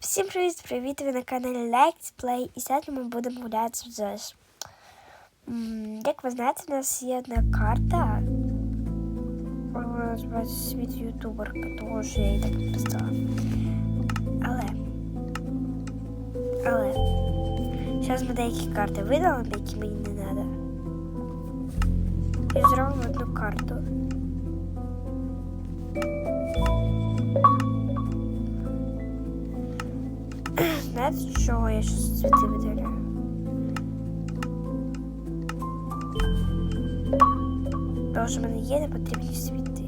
Всім привіт, привіт! Ви на каналі Let's Play і сьогодні ми будемо гуляти в ЗОЖ. Як ви знаєте, у нас є одна карта. Вона називається світ ютуберка, тому що я її так написала. Але. Але. Зараз ми деякі карти видали, які мені не треба. І зробимо одну карту. Знаєте, чого я щось цвіти виділяю? Тому що в мене є непотрібні світи.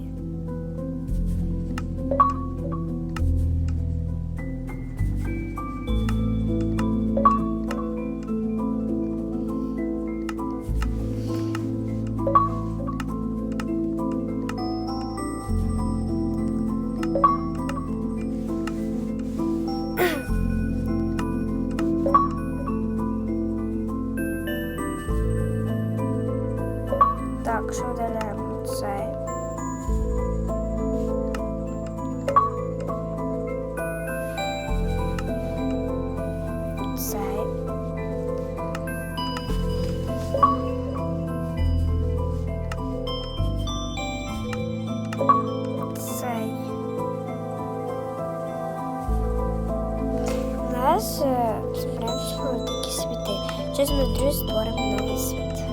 Зараз ми друзі створимо новий світ.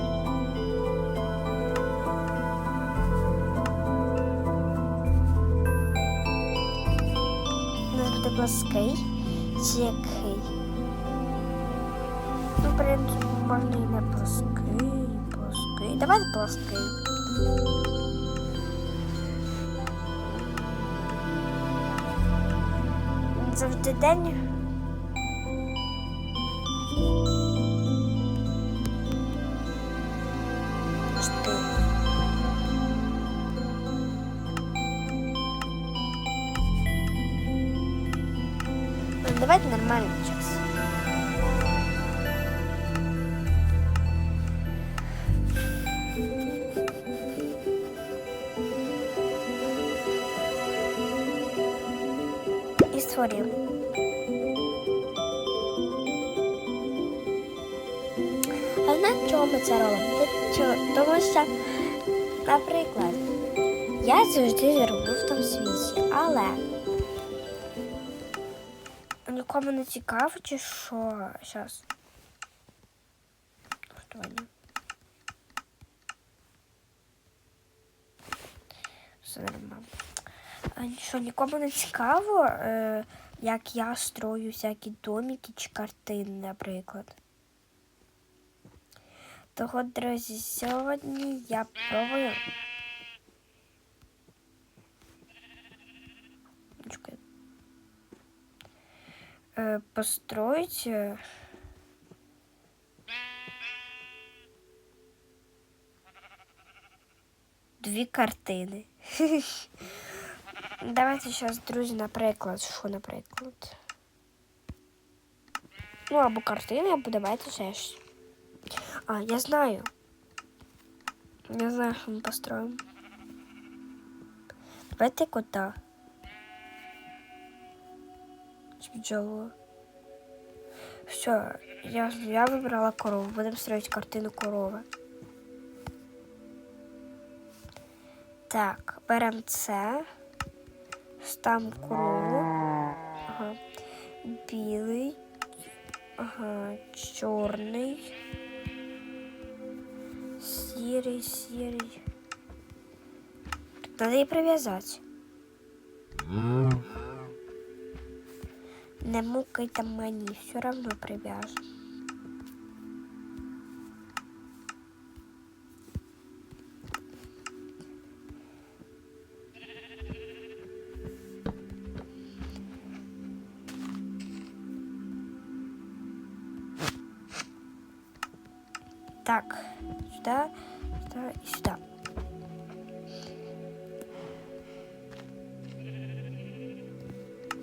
У нас буде плоский чи який. Ну, в принципі, можна і не плоский, плоский. Давайте плоский. Завжди день. Ну, давайте нормальный час. Завжди роблю в тому світі, але нікому не цікаво, чи що? Щас. Налаштування. Все нормально. Що, нікому не цікаво, е, як я строю всякі домики чи картини, наприклад. Того, друзі, сьогодні я пробую. Построить е, дві картини. Давайте зараз, друзі, наприклад, що, наприклад? Ну, або картини, або давайте ще. А, я знаю. Я знаю, що ми построїмо. Давайте кота. Чи бджолу. Все, я, я вибрала корову. Будемо строить картину корови. Так, беремо це. Ставимо корову. Ага. Білий. Ага, чорний. Сірий, сірий. Надо її прив'язати. Не мукайте мені, все равно прив'яжу. Так, сюда, сюда и сюда.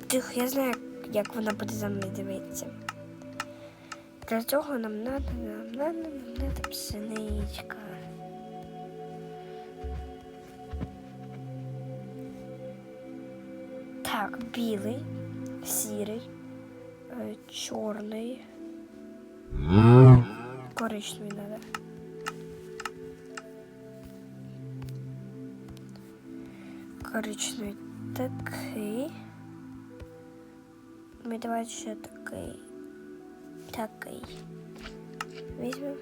Тих, я знаю, як вона буде за мною дивитися. Для цього нам надо, нам надо, нам надо пшеничка. Так, білий, сірий, е, чорний. Коричневий надо. Коричневий такий. Ми давай ще такий. Такий. Візьмемо.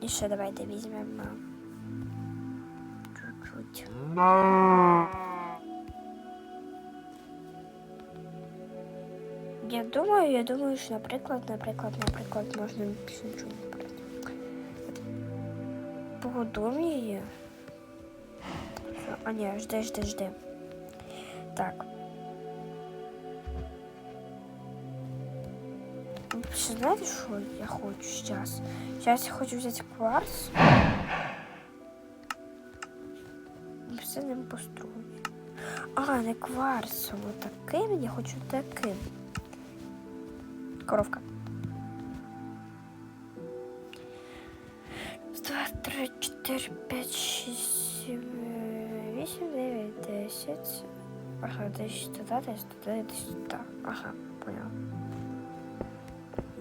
І ще давайте візьмемо. Чуть-чуть. Я думаю, я думаю, що, наприклад, наприклад, наприклад, можна більше нічого не брати. Погодуємо її. Що? А ні, жди, жди, жди. Так. Знаєте, що я хочу зараз? Зараз я хочу взяти кварц. І все ним построїть. А, не кварцом, таким, я хочу таким. Коровка. Два, три, чотири, п'ять, шість, сім, вісім, дев'ять, десять. Ага, десь туди, десь туди, десь туди. Ага, понял.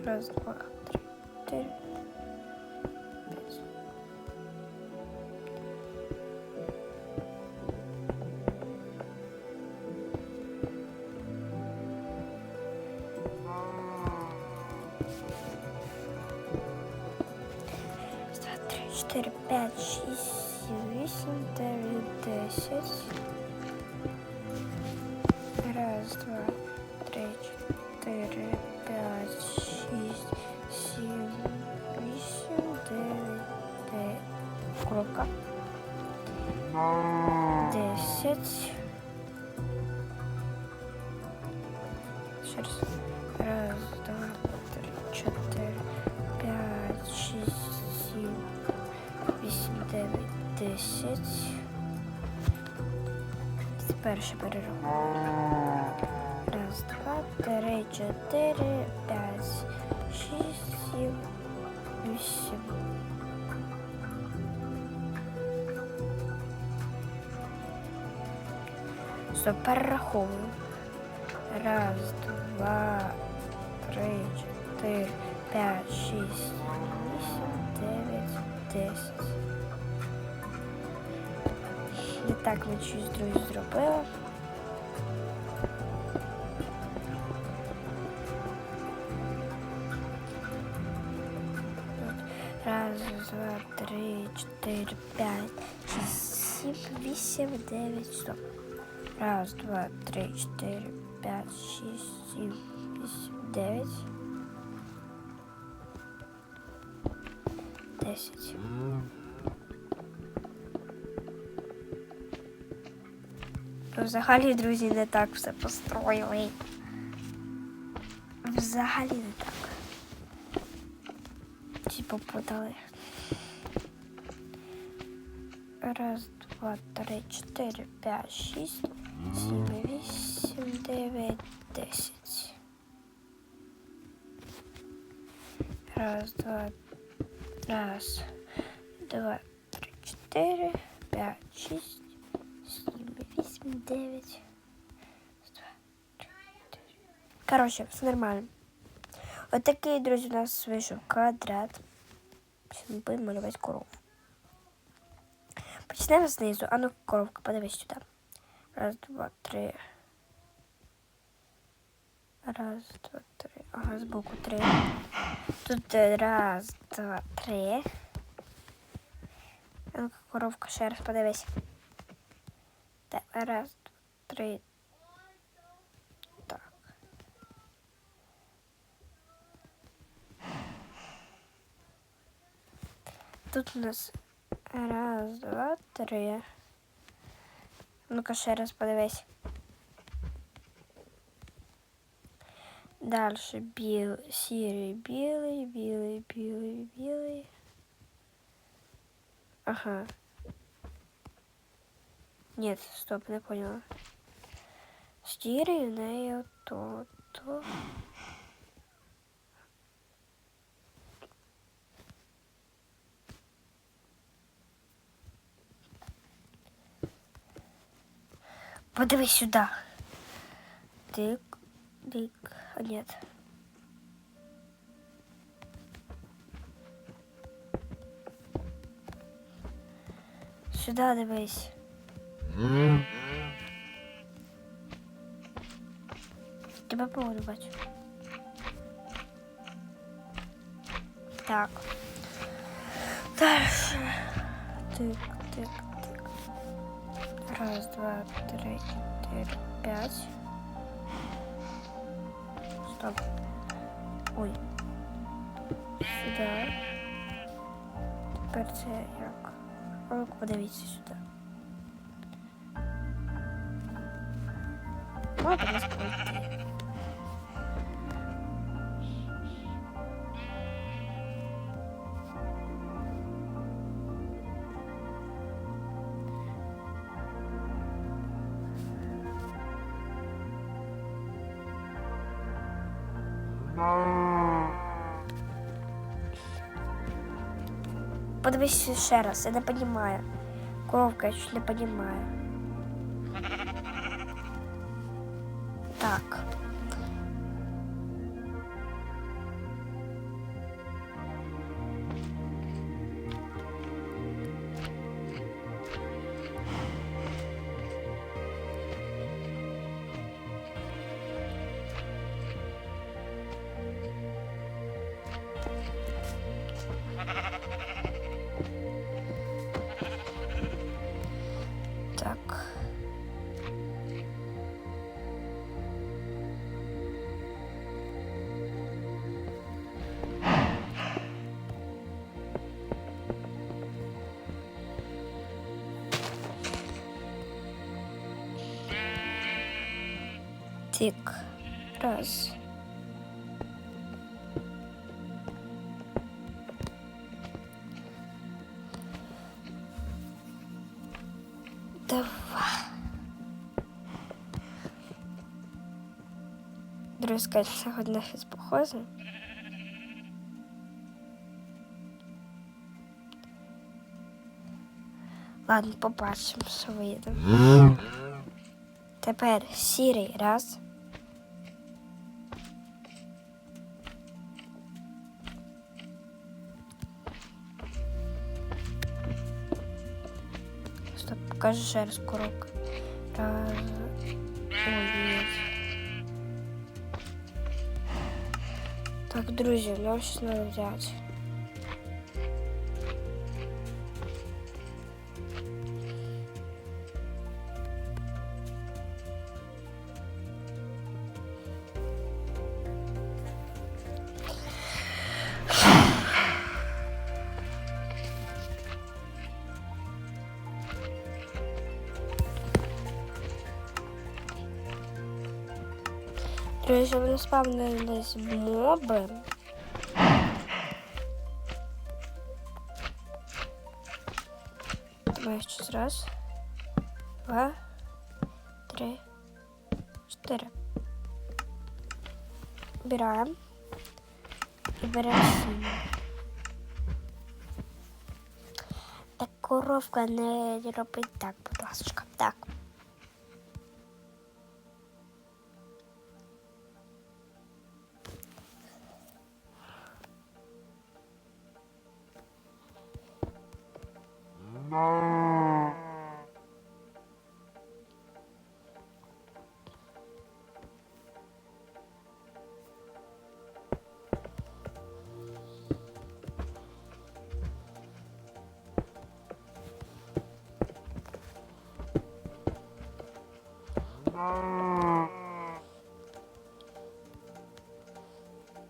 Раз, два, три, чотири, п'ять. Раз, два, три, чотири, п'ять, шість, сім, вісім, дев'ять, десять. Раз, два, три, чотири, п'ять, шість, сім, вісім, дев'ять, дев'ять. Коробка. Десять. Ще раз. Раз, два, три, чотири, п'ять, шість, сім, вісім, дев'ять, десять. Тепер ще перерахуємо. Раз, два, три, чотири, п'ять, шість, сім, вісім. Стоп, перераховую. Раз, два, три, чотири, п'ять, шість, вісім, дев'ять, десять. Так ми щось друзі зробили. Раз, два, три, чотири, п'ять, шість, сім, вісім, дев'ять, стоп. Раз, два, три, чотири, п'ять, шість, сім, вісім, дев'ять. Десять. Взагалі, друзі, не так все построїли. Взагалі не так. Ті попутали. Раз, два, три, чотири, п'ять, шість, сім, вісім, дев'ять, десять. Раз, два, раз, два, три, чотири, п'ять, шість, сім, вісім, Дев'ять. Коротше, все нормально. Отакий, друзі, у нас вийшов квадрат. Будемо малювати корову. Почнемо знизу. А ну, коровка, подивись сюди. Раз, два, три. Раз, два, три. Ага, збоку три. Тут е, раз, два, три. А ну, коровка, ще раз подивись. Так, раз, два, три. Так. Тут у нас раз, два, три. Ну-ка ще раз подивись. Дальше біл, сірий, білий, білий, білий, білий. Ага. Нет, стоп, не поняла. Сірий в неї то, то. Подивись сюди. Тик, тик, а нет. Сюда дивись. Тебе поводу бачу. Так. Дальше. Тик, тик, тик. Раз, два, три, четыре, пять. Стоп. Ой. Сюда. Тепер це як? Ну подивіться сюди. О, будь ласка, ой. Подивись ще раз, я не понимаю. Коровка, я чуть не понимаю. Тик. Раз. Два. Друзі, скажіть, це хоч на щось похоже? Ладно, побачимо, що вийде. Тепер сірий раз. Покажи ще раз. Раз. Ой, нет. Так, друзі, нам щось треба взяти. Друзі, вони спавнились моби. Давай ще раз. Два, три, чотири. Беремо. І беремо сім. Так коровка не робить так, будь ласка.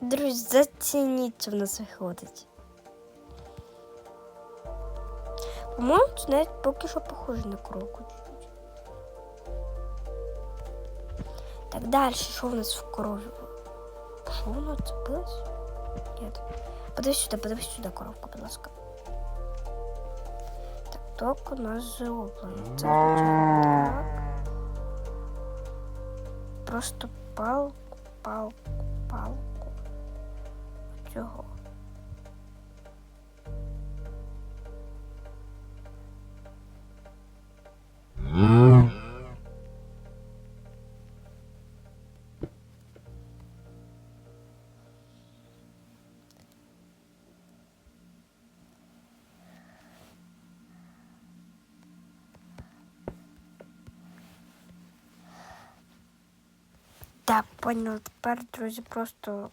Друзі, зацініть, що в нас виходить. По-моєму, це навіть поки що похоже на чуть-чуть. Так, далі, що в нас в корові? Що воно цепилось? Ні. Подивись сюди, подивись сюди, коровку, будь ласка. Так, ток у нас зроблено. Це так. Просто палку, палку, палку. Цього. Так, поняла. Тепер, друзі, просто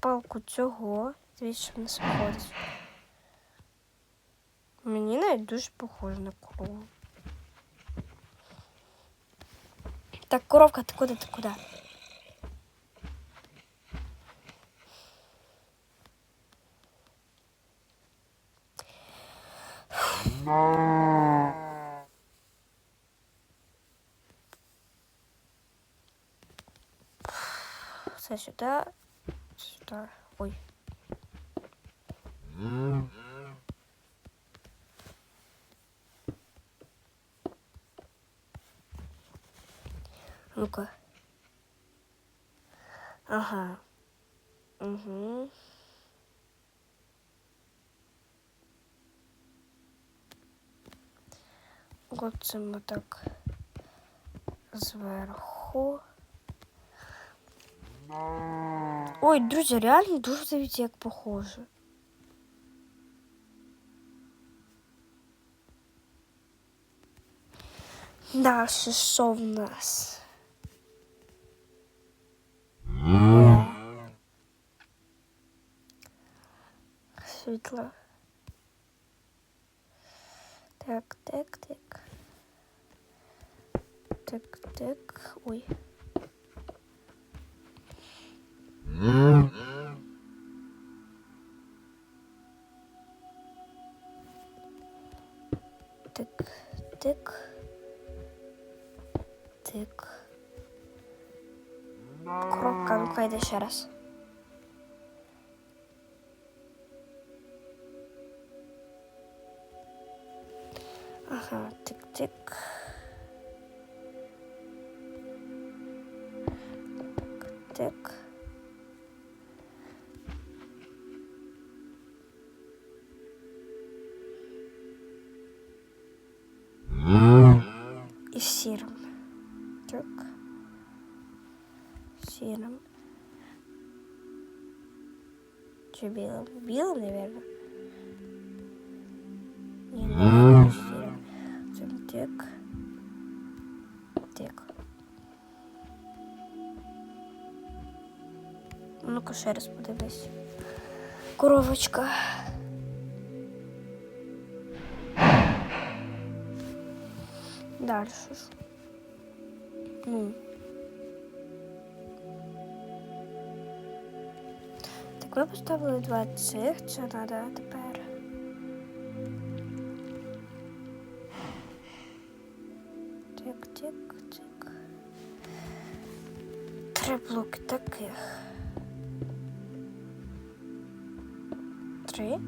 палку цього. Дивіться, що в нас виходить. Мені навіть дуже похоже на корову. Так, коровка, ти куди, ти куди? Все сюда, сюда. Ой. Ну-ка. Ага. Угу. Оце ми так зверху. Ой, друзі, реально дуже дивіться, як похоже. Далі що в нас? Світло. Так, так, так. Так, так. Ой. Тик, тик. Тик. Коробка, ну-ка ще раз. Ага, тик-тик. Чи білим? Білим, наверное. Ні, не сірим. Це тик. Тик. Ну-ка ще раз подивись. Коровочка. Дальше ж. Ну. Ви поставили два цих, це треба тепер. Тик, тик, тик. Три блоки таких. Три?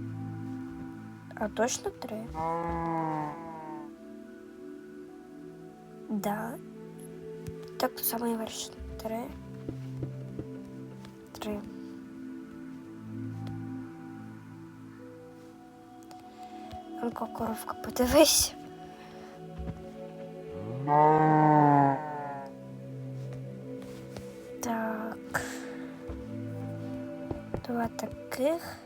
А точно три? Да. Так само і вершина. Три. Три. Ну-ка, коровка, подивись. Так. Два таких.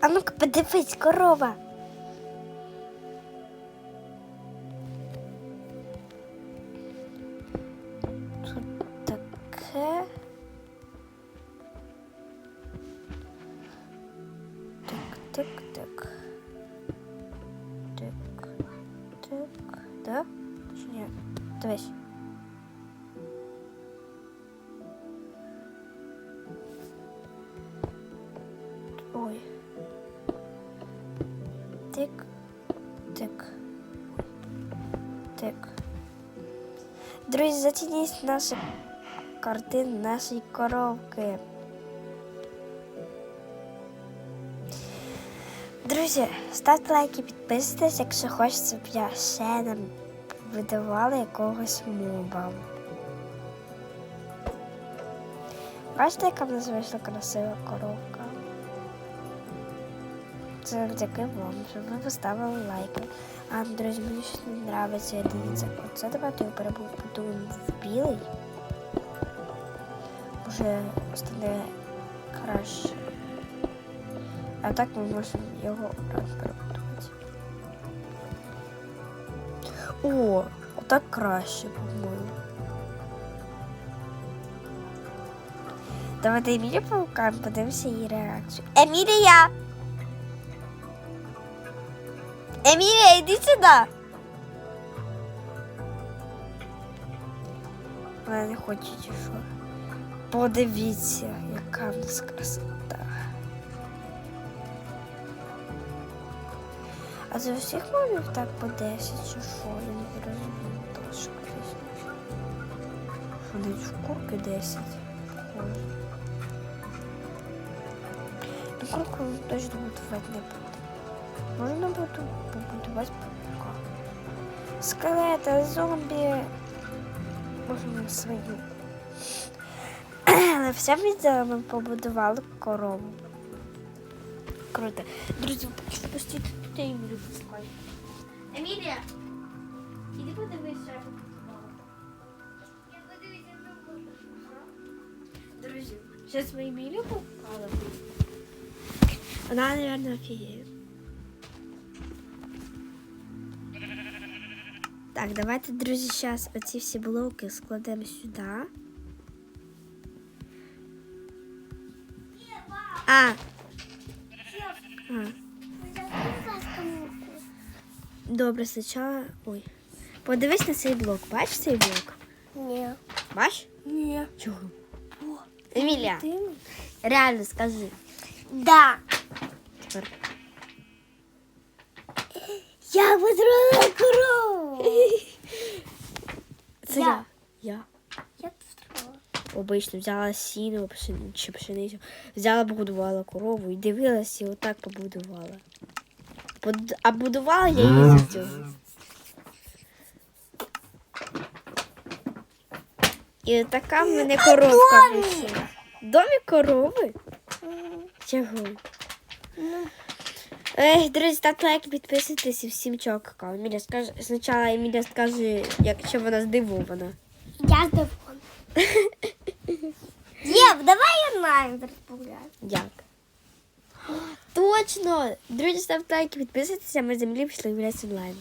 А ну-ка, подивись, корова. Да? Чи ні? Дивись. Ой. Тик, тик, тик. Друзі, зацініть наші картини, наші коробки. Друзі, ставте лайки, підписуйтесь, якщо хочете, щоб я ще нам видавала якогось моба. Бачите, яка в нас вийшла красива коробка? Це завдяки вам, щоб ви поставили лайки. А, друзі, мені щось не подобається дивіться. Оце давайте я перебудуємо в білий. Уже стане краще. А так ми можемо його обратно. О, так краще, по-моєму. Давайте Емілію паукам, подивимося її реакцію. Емілія! Емілія, йди сюди! Вона не хоче що. Подивіться, яка в нас красота. А це у всіх мамів так по 10 чи що? Я не розумію точно. Навіть в курки 10. Похоже. Ну, курку точно будувати не буду. Можна буде побудувати паука. Скелета, зомбі. Можна свою. Але все відео ми побудували корову. Круто. Друзі, постійно тут Емілію пускай. Емілія! Іди подивись, що я побудувала. Я подивіться на фото. Друзі, зараз ми Емілію попали. Вона, мабуть, офігіє. Так, давайте, друзі, зараз оці всі блоки складемо сюди. А. а. Добре, спочатку. Ой. Подивись на цей блок. Бачиш цей блок? Ні. Бачиш? Ні. Чого? Емілія, реально скажи. Да. Тепер. Я построила корову. Це Я. я. Я. Построила. Обично взяла сіно пшени- чи пшеницю, взяла, побудувала корову і дивилася і отак побудувала. А будувала я її з цього. І така в мене коровка вийшла. Домі корови? Чого? Ех, друзі, ставте лайк, підписуйтесь і всім чого какао. Еміля скаже, спочатку Еміля скаже, якщо вона здивована. Я здивована. Єв, давай онлайн розмовляти. Як? Точно! Друзі, ставте лайки, підписуйтеся, ми землі пішли гуляти онлайн.